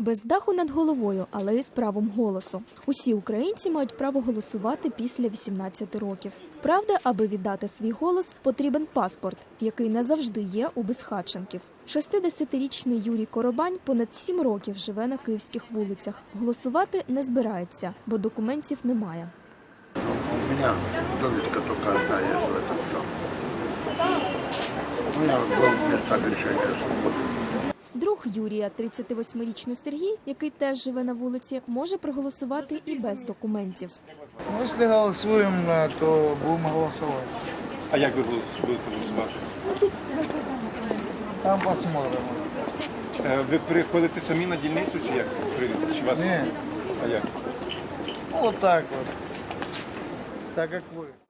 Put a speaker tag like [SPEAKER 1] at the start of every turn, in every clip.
[SPEAKER 1] Без даху над головою, але із правом голосу. Усі українці мають право голосувати після 18 років. Правда, аби віддати свій голос, потрібен паспорт, який не завжди є у безхатченків. 60-річний Юрій Коробань понад 7 років живе на київських вулицях. Голосувати не збирається, бо документів немає.
[SPEAKER 2] У меня довідка только одна есть в этом самом. У меня был место лишения свободы.
[SPEAKER 1] Друг Юрія, 38-річний Сергій, який теж живе на вулиці, може проголосувати і без документів.
[SPEAKER 3] Ну, Если голосуем, э, то будем голосовать.
[SPEAKER 4] А як ви будете голосувати?
[SPEAKER 3] Там посмотрим.
[SPEAKER 4] Е, Ви приходите самі на дільницю чи як прийдете? Чи вас?
[SPEAKER 3] Не,
[SPEAKER 4] А як?
[SPEAKER 3] ну, так вот. Так как вы.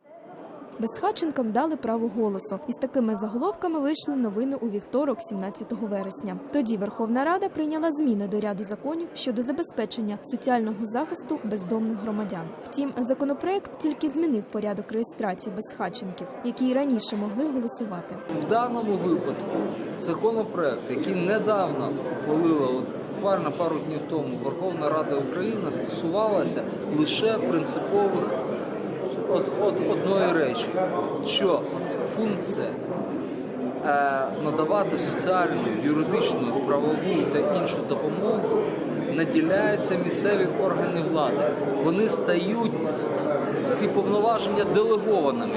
[SPEAKER 1] Безхатченкам дали право голосу. Із такими заголовками вийшли новини у вівторок, 17 вересня. Тоді Верховна Рада прийняла зміни до ряду законів щодо забезпечення соціального захисту бездомних громадян. Втім, законопроект тільки змінив порядок реєстрації безхатченків, які й раніше могли голосувати.
[SPEAKER 5] В даному випадку законопроект, який недавно ухвалила буквально пару днів тому Верховна Рада України, стосувалася лише принципових од, од, одної речі, що функція е, надавати соціальну, юридичну, правову та іншу допомогу наділяються місцеві органи влади. Вони стають ці повноваження делегованими.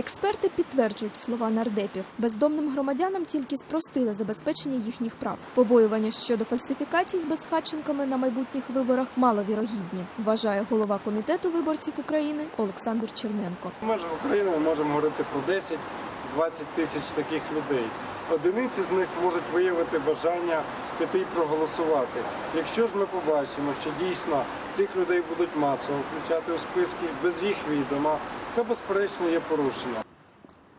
[SPEAKER 1] Експерти підтверджують слова нардепів. Бездомним громадянам тільки спростили забезпечення їхніх прав. Побоювання щодо фальсифікацій з безхатченками на майбутніх виборах маловірогідні, вважає голова комітету виборців України Олександр Черненко.
[SPEAKER 6] В межах України ми можемо говорити про 10-20 тисяч таких людей. Одиниці з них можуть виявити бажання піти і проголосувати. Якщо ж ми побачимо, що дійсно цих людей будуть масово включати у списки без їх відома, це безперечно є порушення.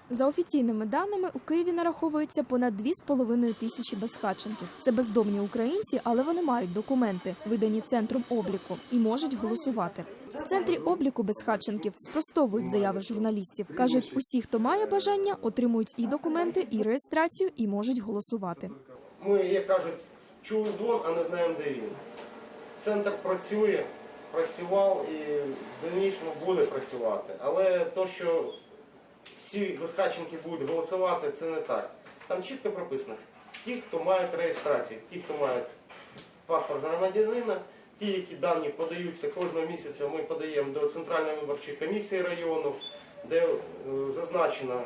[SPEAKER 1] За офіційними даними, у Києві нараховується понад 2,5 тисячі безхатченків. Це бездомні українці, але вони мають документи, видані центром обліку, і можуть голосувати. В центрі обліку безхатченків спростовують заяви журналістів. кажуть, усі, хто має бажання, отримують і документи, і реєстрацію, і можуть голосувати.
[SPEAKER 7] Ми, як кажуть, чули дзвон, а не знаємо, де він. Центр працює, працював і в дальнішому буде працювати. Але то, що всі безхатченки будуть голосувати, це не так. Там чітко прописано, ті, хто мають реєстрацію, ті, хто мають паспорт громадянина, ті, які дані подаються кожного місяця, ми подаємо до Центральної виборчої комісії району, де е, зазначено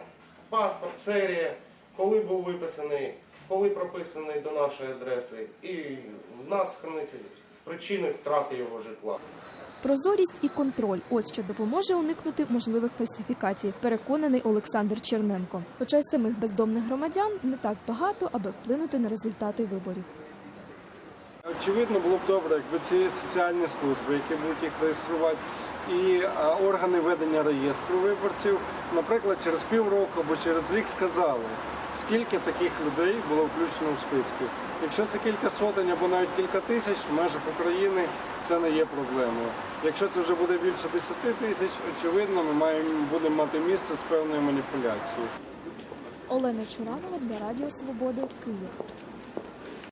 [SPEAKER 7] паспорт, серія, коли був виписаний, коли прописаний до нашої адреси, і в нас храниться причини втрати його житла.
[SPEAKER 1] Прозорість і контроль ось що допоможе уникнути можливих фальсифікацій, переконаний Олександр Черненко. Хоча й самих бездомних громадян не так багато, аби вплинути на результати виборів.
[SPEAKER 6] Очевидно, було б добре, якби ці соціальні служби, які будуть їх реєструвати, і органи ведення реєстру виборців, наприклад, через півроку або через рік сказали, скільки таких людей було включено у списки. Якщо це кілька сотень або навіть кілька тисяч, в межах України це не є проблемою. Якщо це вже буде більше 10 тисяч, очевидно, ми маємо будемо мати місце з певною маніпуляцією.
[SPEAKER 1] Олена Чуранова для Радіо Свободи Київ.